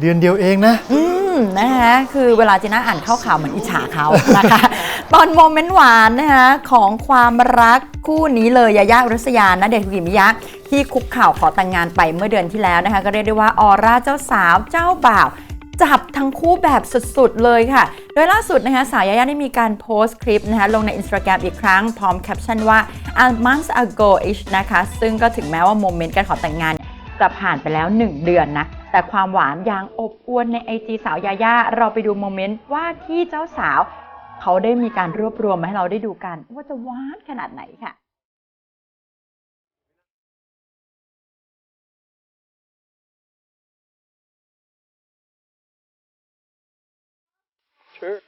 เดือนเดียวเองนะ อืมนะคะคือเวลาจีน่าอ่านเข้าข่าวเหมือนอิจฉาเขานะคะ ตอนโมเมนต์หวานนะคะของความรักคู่นี้เลยยายาอุรัสยานะเดชน์คุกิมิยะที่คุกเข่าวขอแต่งงานไปเมื่อเดือนที่แล้วนะคะ ก็เรียกได้ว่าออร่าเจ้าสาวเจ้าบ่าวจับทั้งคู่แบบสุดๆ เลยค่ะ โดยล่าสุดนะคะสาวยายาได้มีการโพสต์คลิปนะคะลงใน Instagram อีกครั้ง พร้อมแคปชั่นว่า a month ago ish นะคะ ซึ่งก็ถึงแม้ว่าโมเมนต์การขอแต่งงานจะผ่านไปแล้ว 1 เดือนนะ แต่ความหวานยังอบอวลในไอจีสาวยาย่าเราไปดูโมเมนต์ว่าที่เจ้าสาว เขาได้มีการรวบรวมมาให้เราได้ดูกัน ว่าจะหวานขนาดไหนค่ะ Sure.